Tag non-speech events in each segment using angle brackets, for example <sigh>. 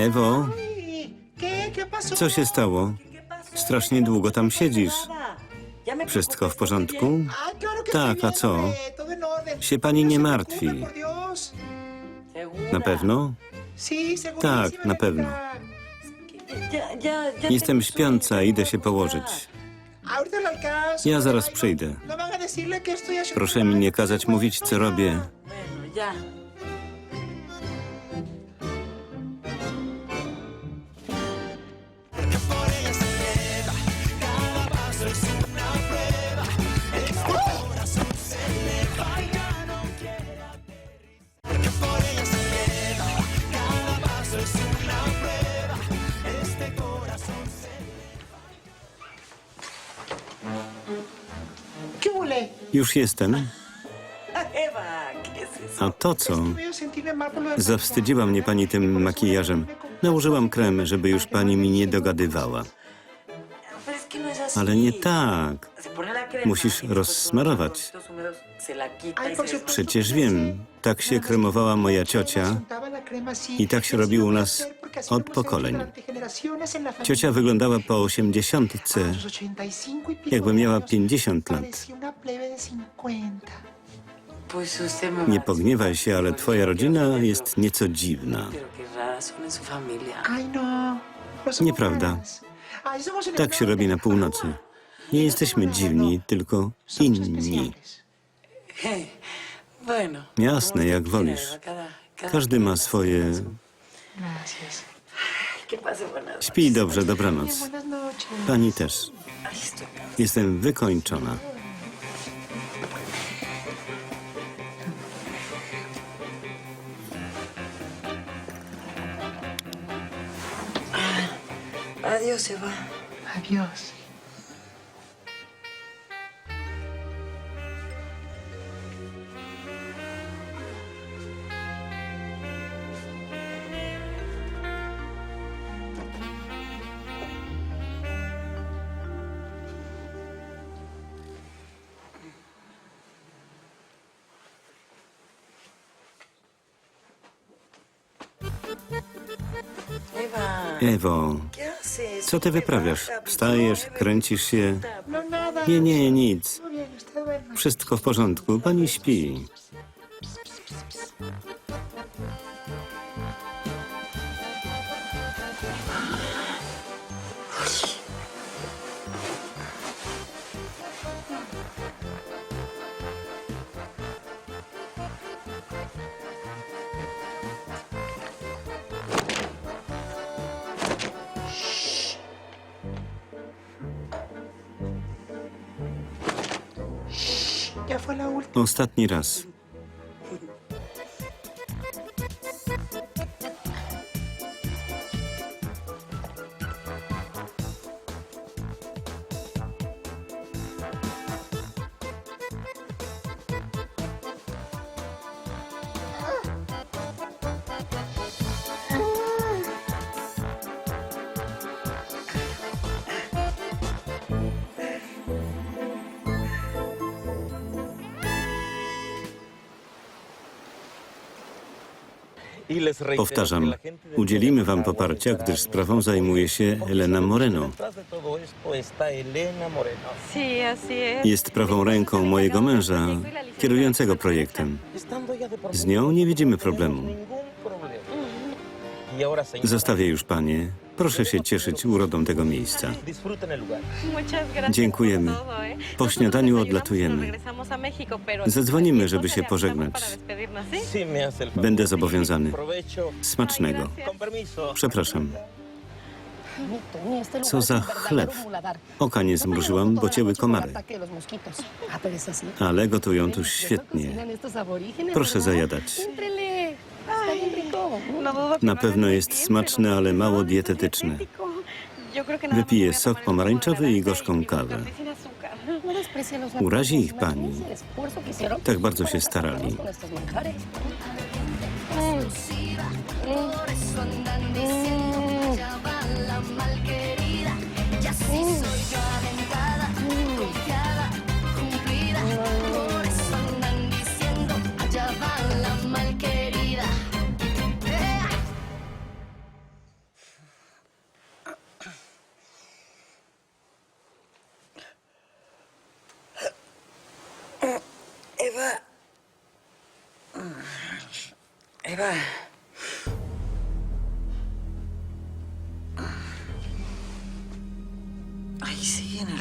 Ewo, co się stało? Strasznie długo tam siedzisz. Wszystko w porządku? Tak, a co? Się pani nie martwi. Na pewno? Tak, na pewno. Jestem śpiąca, idę się położyć. Ja zaraz przyjdę. Proszę mi nie kazać mówić, co robię. Już jestem. A to co? Zawstydziła mnie pani tym makijażem. Nałożyłam krem, żeby już pani mi nie dogadywała. Ale nie tak. Musisz rozsmarować. Przecież wiem, tak się kremowała moja ciocia. I tak się robiło u nas od pokoleń. Ciocia wyglądała po osiemdziesiątce, jakby miała 50 lat. Nie pogniewaj się, ale twoja rodzina jest nieco dziwna. Su familia. Nieprawda. Tak się robi na północy. Nie jesteśmy dziwni, tylko inni. Jasne, jak wolisz. Każdy ma swoje... Śpij dobrze, dobranoc. Pani też. Jestem wykończona. Adiós, Eva. Adiós. Ewo, co ty wyprawiasz? Wstajesz, kręcisz się? Nie, nie, nic. Wszystko w porządku. Pani śpi. Ostatni raz. Powtarzam, udzielimy wam poparcia, gdyż sprawą zajmuje się Elena Moreno. Jest prawą ręką mojego męża, kierującego projektem. Z nią nie widzimy problemu. Zostawię już panie. Proszę się cieszyć urodą tego miejsca. Dziękujemy. Po śniadaniu odlatujemy. Zadzwonimy, żeby się pożegnać. Będę zobowiązany. Smacznego. Przepraszam. Co za chleb. Oka nie zmrużyłam, bo cięły komary. Ale gotują tu świetnie. Proszę zajadać. Na no pewno jest pero ale mało voy a sok pomarańczowy i gorzką kawę. Urazi ich pani. Tak bardzo się starali.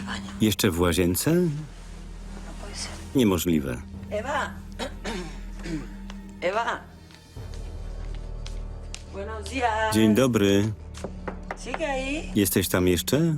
Baño. Jeszcze w łazience? Niemożliwe. Buenos días. Dzień dobry. Sigue ahí. Jesteś tam jeszcze?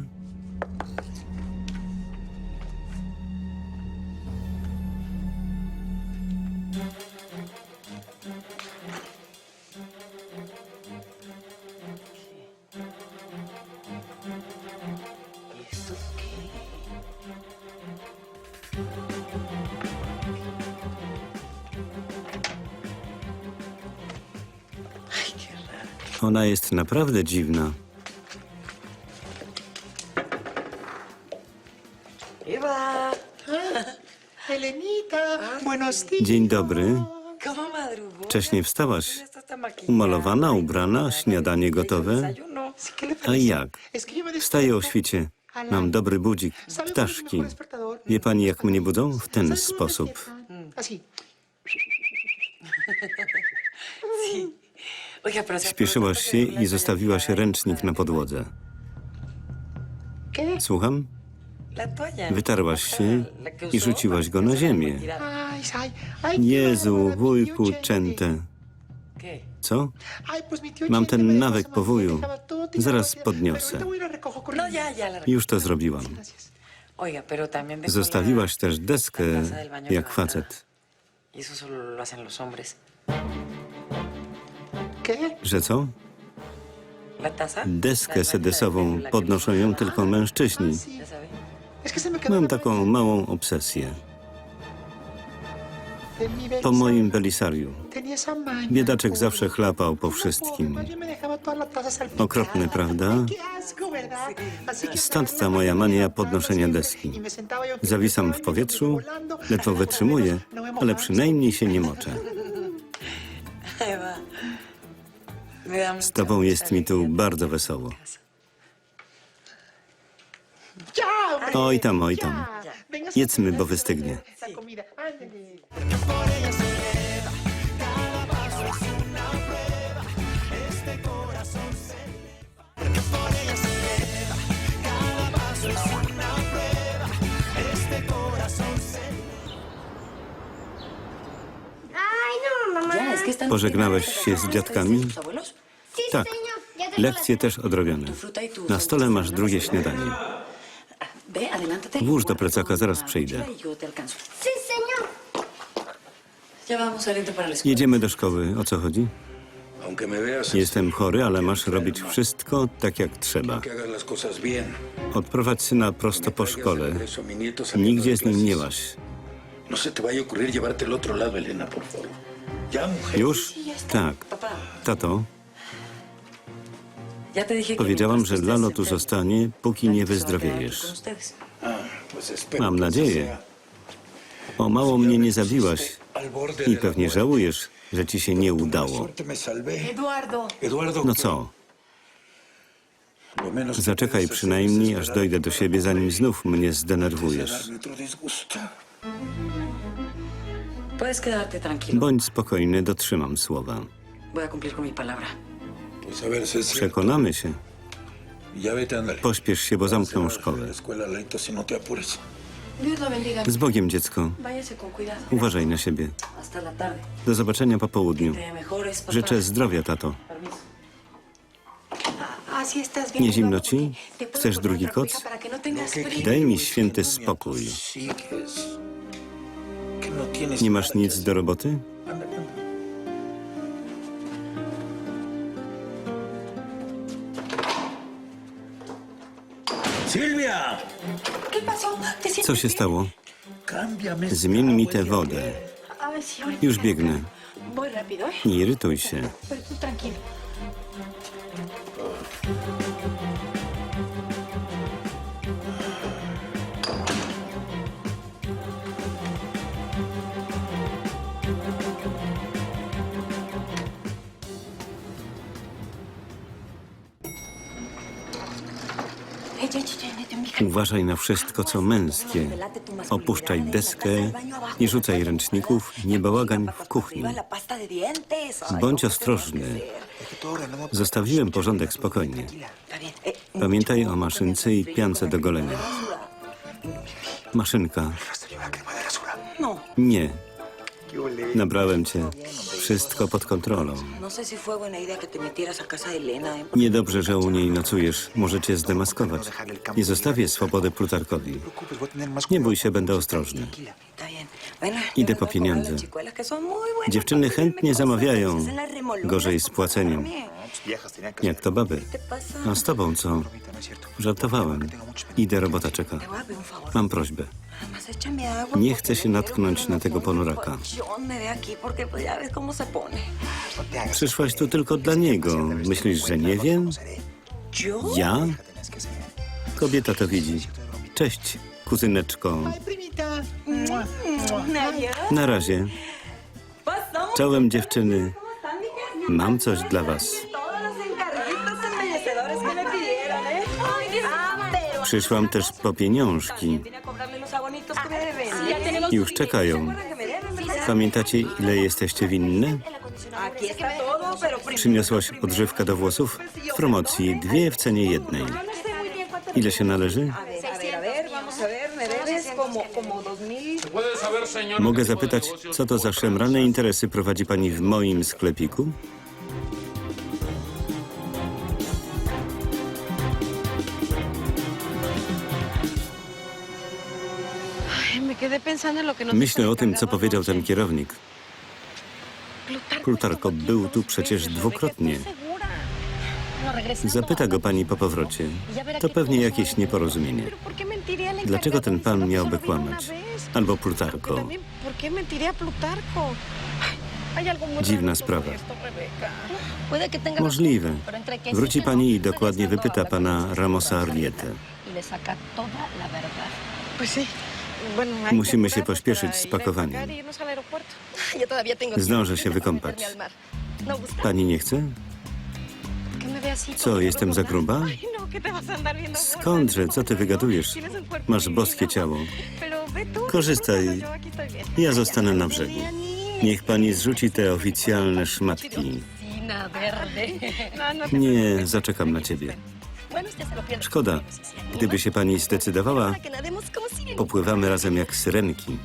Ona jest naprawdę dziwna. Eva. Elenita, buenos días. Dzień dobry. ¿Cómo madrugó? Wstałaś. Umalowana, ubrana, śniadanie gotowe. Desayuno. Sí, ¿qué le A parece? jak? Es que yo me Wstaję o świcie. Mam dobry budzik. ¿Sabe cuál es mi Ptaszki. Wie pani, jak mnie budzą? W ten ¿Sabe cómo me sposób. despiertan? Así. <laughs> Aprovechó się i zostawiłaś ręcznik na podłodze. Słucham? Wytarłaś się i rzuciłaś go na ziemię. Jezu, wujku. Częte. Co? Mam ten esa po wuju. Zaraz podniosę. Już to zrobiłam. Zostawiłaś też deskę jak facet. Że co? Deskę del baño, sedesową que- podnoszą ją tylko mężczyźni. Mam taką małą obsesję. Po moim Belisariu. Biedaczek zawsze chlapał po No, wszystkim. salpicadas. Okropny, prawda? Stąd ta moja mania podnoszenia deski. Zawisam w powietrzu, ledwo wytrzymuję, no ale przynajmniej się nie moczę. <laughs> Z tobą jest mi tu bardzo wesoło. Oj tam, oj tam. Jedzmy, bo wystygnie. Pożegnałeś się z dziadkami? Tak. Lekcje też odrobione. Na stole masz drugie śniadanie. Włóż do plecaka, zaraz przyjdę. Jedziemy do szkoły. O co chodzi? Jestem chory, ale masz robić wszystko tak jak trzeba. Odprowadź syna prosto po szkole. Nigdzie z nim nie łaś. No se te vaya a ocurrir llevarte al otro lado, Elena, por favor. Już? Tak. Tato, powiedziałam, że Lalo tu zostanie, póki nie Lalito se va a quedar aquí con wyzdrowiejes. ustedes. Pues espero Mam nadzieję. O mało mnie nie zabiłaś i pewnie żałujesz, że ci się nie udało. No co, zaczekaj przynajmniej, aż dojdę do siebie, zanim znów mnie zdenerwujesz. Puedes quedarte tranquilo. Bądź spokojny, dotrzymam słowa. Voy a cumplir con mi palabra. Pues a ver, es. Przekonamy się. Ya vete, ándale. Pośpiesz się, bo zamkną szkołę. la escuela, Laito, si no te apures. Dios lo bendiga. Z Bogiem, dziecko. Váyase con cuidado. Uważaj na siebie. Hasta la tarde. Do zobaczenia po południu. Te mejores, papá. Życzę zdrowia, tato. Permiso. Así estás bien. Nie zimno ci? porque te puedo Chcesz poner drugi otra koc? cobija Para que no tengas ¿Qué frío. Daj mi święty spokój. atosigues. Que tienes Nie masz nic do roboty? Silvia, ¿Qué pasó? ¿Te sientes Co się stało? Zmień mi tę wodę. Już biegnę. ¿eh? Nie irytuj się. Uważaj na wszystko, co męskie. Opuszczaj deskę, nie rzucaj ręczników, nie bałagań w kuchni. Bądź ostrożny. Zostawiłem porządek spokojnie. Pamiętaj o maszynce i piance do golenia. Maszynka. Nie. Nabrałem cię. Wszystko pod kontrolą. No. ¿eh? Niedobrze, że u niej nocujesz. Może cię zdemaskować. Nie zostawię swobody Plutarkowi. Nie bój się, będę ostrożny. Idę po pieniądze. Dziewczyny chętnie zamawiają. Gorzej z płaceniem. Jak to baby. A z tobą co? Żartowałem. Idę, robota czeka. Mam prośbę. Nie chcę się natknąć na tego pone. Przyszłaś tu tylko dla niego. Myślisz, że nie wiem? Ja? Kobieta to widzi. Cześć, kuzyneczko. Na razie. Czołem dziewczyny. Mam coś dla was. Przyszłam też po pieniążki. Już czekają. Pamiętacie, ile jesteście winne? Przyniosłaś odżywkę do włosów? W promocji dwie w cenie jednej. Ile się należy? Mogę zapytać, co to za szemrane interesy prowadzi pani w moim sklepiku? Myślę o tym, co powiedział ten kierownik. Plutarco Plutarko był tu przecież dwukrotnie. Segura. Zapyta go pani po powrocie. To pewnie jakieś nieporozumienie. Pero ¿por qué mentiría el Dlaczego ten pan miałby kłamać? Albo Plutarko. Dziwna sprawa. Możliwe. Wróci pani no, i dokładnie wypyta pana Ramosa sobre Musimy się pośpieszyć z pakowaniem. Zdążę się wykąpać. No. Pani nie chce? Co, jestem za gruba? No. Skądże, co ty wygadujesz? Masz boskie ciało. Korzystaj. Ja zostanę na brzegu. Niech pani zrzuci te oficjalne szmatki. No, no Nie, zaczekam na ciebie. Szkoda. Gdyby się pani zdecydowała, popływamy razem jak syrenki.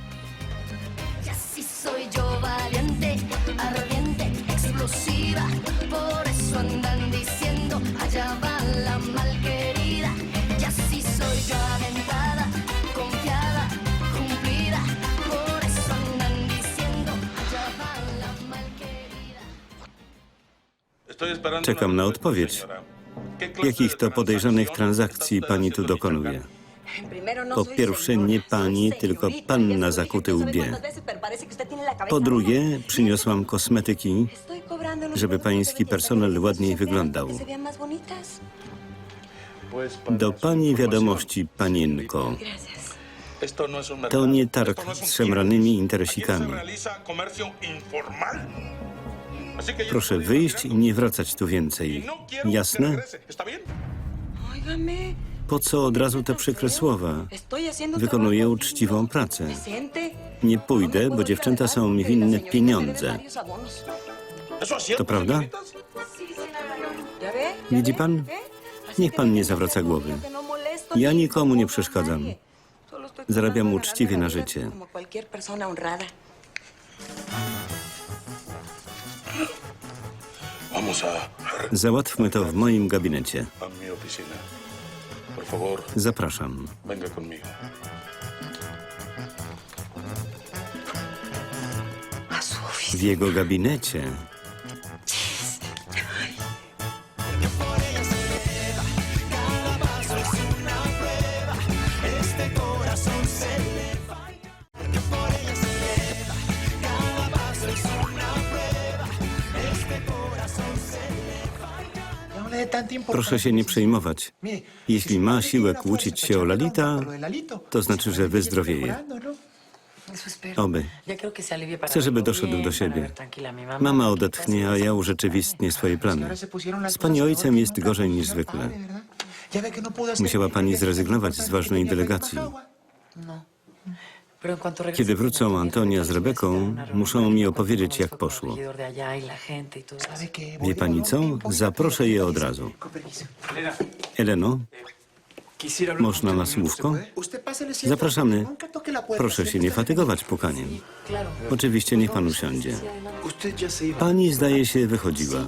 Czekam na odpowiedź. Jakich to podejrzanych transakcji pani tu dokonuje? Po pierwsze, nie pani, tylko panna zakuty łbie. Po drugie, przyniosłam kosmetyki, żeby pański personel ładniej wyglądał. Do pani wiadomości, panienko. To nie targ z szemranymi interesikami. Proszę wyjść i nie wracać tu więcej. Jasne? Po co od razu te przykre słowa? Wykonuję uczciwą pracę. Nie pójdę, bo dziewczęta są mi winne pieniądze. To prawda? ¿Ya ve? ¿Ya Widzi pan? Niech pan nie zawraca głowy. Ja ni nikomu nie przeszkadzam. Zarabiam uczciwie na życie. Załatwmy to w moim gabinecie. Zapraszam. W jego gabinecie proszę się nie przejmować. Jeśli ma siłę kłócić się o Lalita, to znaczy, że wyzdrowieje. Oby. Chcę, żeby doszedł do siebie. Mama odetchnie, a ja urzeczywistnię swoje plany. Z pani ojcem jest gorzej niż zwykle. Musiała pani zrezygnować z ważnej delegacji. Kiedy wrócą Antonia z Rebeką, muszą mi opowiedzieć, jak poszło. Wie pani co? Zaproszę je od razu. Eleno, można na słówko? Zapraszamy. Proszę się nie fatygować pukaniem. Oczywiście niech pan usiądzie. Pani zdaje się wychodziła.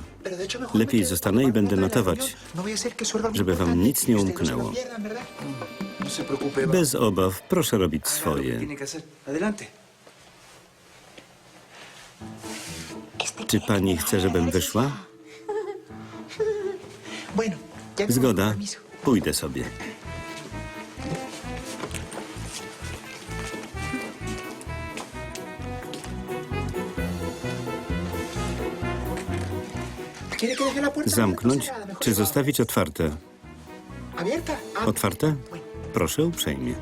Lepiej zostanę i będę notować. No żeby wam nic nie umknęło. No. Bez obaw, proszę robić swoje. Czy pani chce, żebym wyszła? Zgoda. Pójdę sobie. ¿Quiere que deje la puerta Zamknąć? Mejor czy cerrada. zostawić otwarte? Ah, Otwarte? Proszę uprzejmie.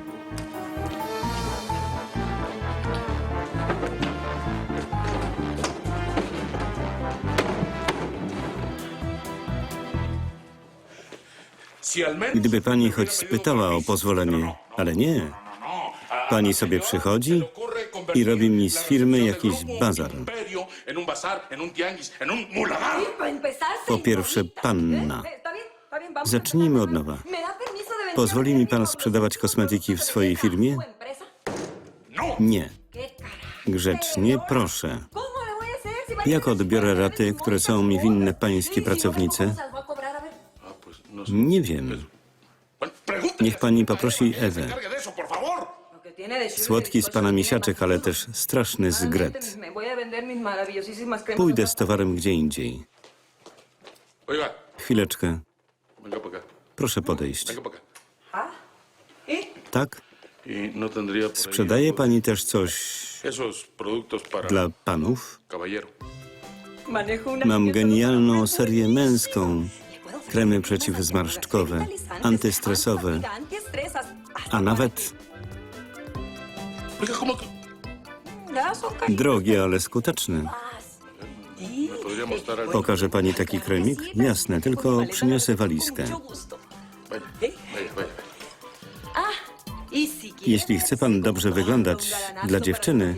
Gdyby pani choć spytała o pozwolenie, ale nie. Pani sobie przychodzi i robi mi z firmy jakiś bazar. Po pierwsze, panna. Zacznijmy od nowa. Pozwoli mi pan sprzedawać kosmetyki w swojej firmie? Nie. Grzecznie proszę. Jak odbiorę raty, które są mi winne pańskie pracownice? Nie wiem. Niech pani poprosi Ewę. Słodki z pana misiaczek, ale też straszny zgret. Pójdę z towarem gdzie indziej. Chwileczkę. Proszę podejść. Tak? Y no Sprzedaje pani też coś dla panów? Mam genialną serię męską. Kremy przeciwzmarszczkowe, antystresowe, a nawet drogie, ale skuteczne. Pokaże pani taki kremik? Jasne, tylko przyniosę walizkę. Jeśli chce pan dobrze wyglądać dla dziewczyny,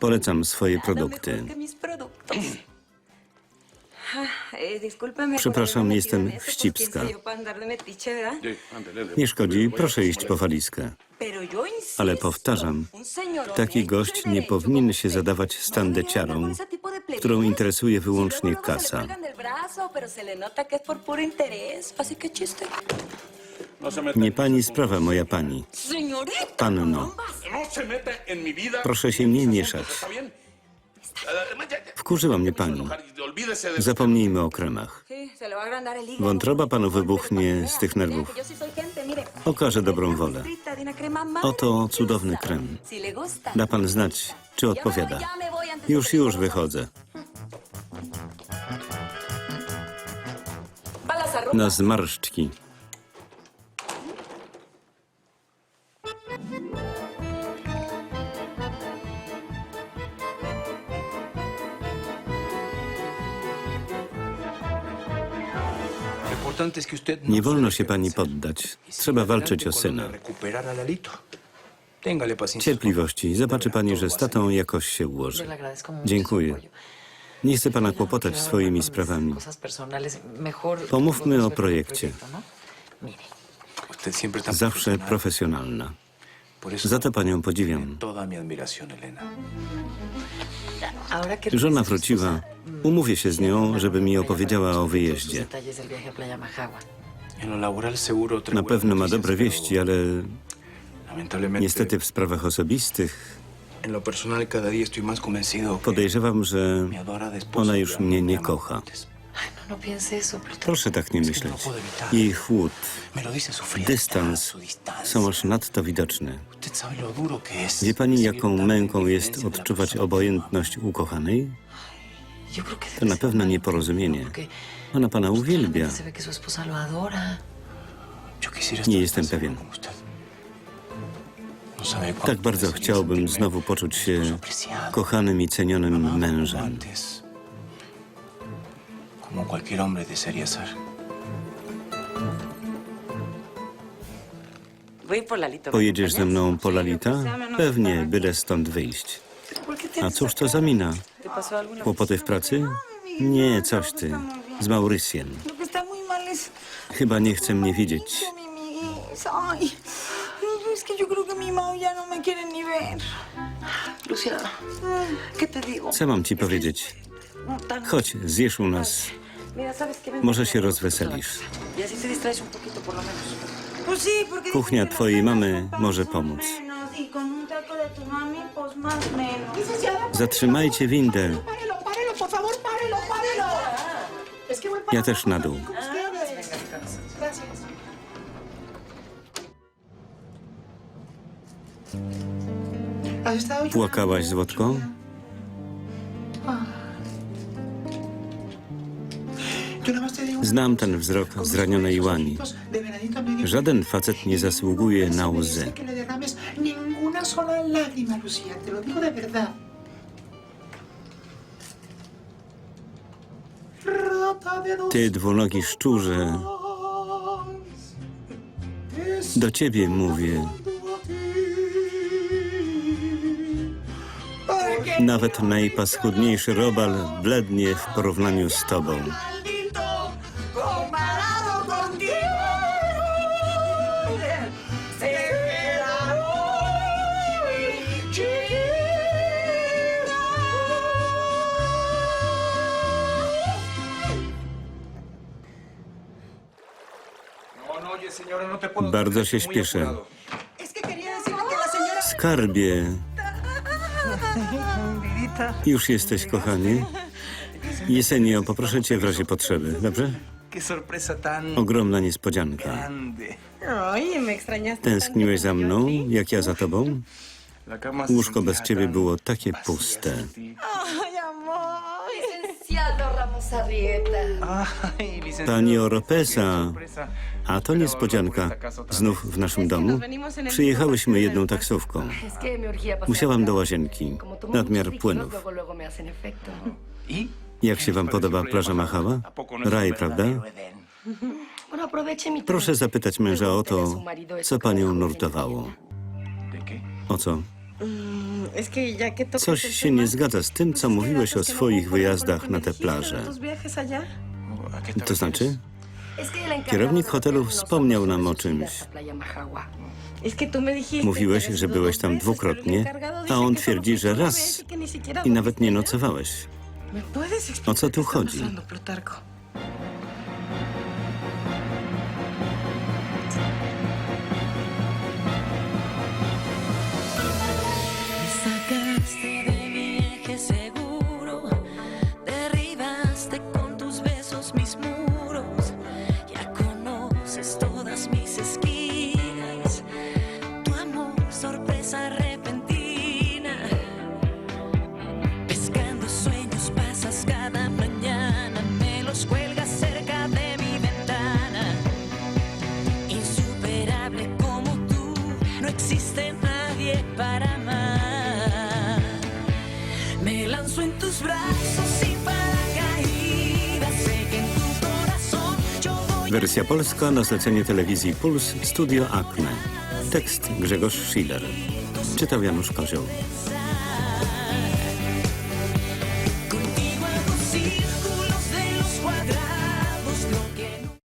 polecam swoje produkty. Przepraszam, jestem wścibska. Nie szkodzi, proszę iść po walizkę. Ale powtarzam, taki gość nie powinien się zadawać standeciarą, którą interesuje wyłącznie kasa. Nie pani sprawa, moja pani. Panno, no proszę się nie mieszać. Wkurzyła mnie pani. Zapomnijmy o kremach. Wątroba panu wybuchnie z tych nerwów. Okażę dobrą wolę. Oto cudowny krem. Da pan znać, czy odpowiada. Już, już wychodzę. Na zmarszczki. Nie no wolno se się pani poddać. Y Trzeba walczyć o syna. Cierpliwości. Zobaczy pani, że z tatą jakoś się ułoży. Dziękuję. Nie chcę pana kłopotać swoimi sprawami. Pomówmy podemos o projekcie. ¿no? Zawsze profesjonalna. Za to panią podziwiam. Żona wróciła. Umówię się z nią, żeby mi opowiedziała o wyjeździe. Na pewno ma dobre wieści, ale niestety w sprawach osobistych podejrzewam, że ona już mnie nie kocha. no, no Proszę tak nie no myśleć. Jej chłód, su frialdad, dystans są aż nadto widoczne. Wie pani, jaką męką jest odczuwać obojętność ukochanej? To na pewno nieporozumienie. Ona pana uwielbia. Nie jestem pewien. No Tak bardzo chciałbym znowu poczuć się kochanym i cenionym mężem. Pojedziesz ze mną po Lalita? Pewnie, byle stąd wyjść. A cóż to za mina? ¿Te pasó alguna Kłopoty w pracy? Nie, coś ty. Z es Chyba nie chce mnie widzieć. mi Miguel. Ay, es que yo creo que mi mamá ya no me quiere ni ver. Luciana, ¿qué te digo? Co mam ci powiedzieć? Chodź, zjesz u nas. Może się rozweselisz. Y Kuchnia twojej mamy może pomóc. Y con un taco de tu mami, pues más menos. Zatrzymajcie windę. Párelo, párelo, por favor, párelo, párelo. Es que voy para Ja też na dół. ustedes. Gracias. ¿Has estado llorando? Płakałaś, Złotko? Yo nada más te digo una Znam ten wzrok zranionej łani. Żaden facet nie zasługuje na łzy. Ty, dwunogi szczurze, do ciebie mówię. Nawet najpaskudniejszy robal blednie w porównaniu z tobą. Bardzo się śpieszę. Skarbie. Już jesteś, kochanie? Jesenio, poproszę cię w razie potrzeby, dobrze? Ogromna niespodzianka. Tęskniłeś za mną, jak ja za tobą? Łóżko bez ciebie było takie puste. Pani Oropesa, a to niespodzianka. Znów w naszym domu? Przyjechałyśmy jedną taksówką. Pasar Musiałam do łazienki. Nadmiar płynów. ¿Y? Jak się wam podoba plaża Machała? ¿A poco no Raj, prawda? Proszę zapytać męża o to, co panią nurtowało. O co? Tocas Coś się nie zgadza z tym, co mówiłeś o no swoich wyjazdach na te de plaże. tus viajes allá. ¿A qué te To znaczy? Kierownik hotelu hotel nos wspomniał nam o czymś. Mówiłeś, że byłeś tam dwukrotnie, a on twierdzi, że raz y i nawet nie nocowałeś. ¿Me puedes explicar O co tu chodzi? just Wersja polska na zlecenie telewizji Puls Studio Acme. Tekst Grzegorz Schiller. Czytał Janusz Kozioł.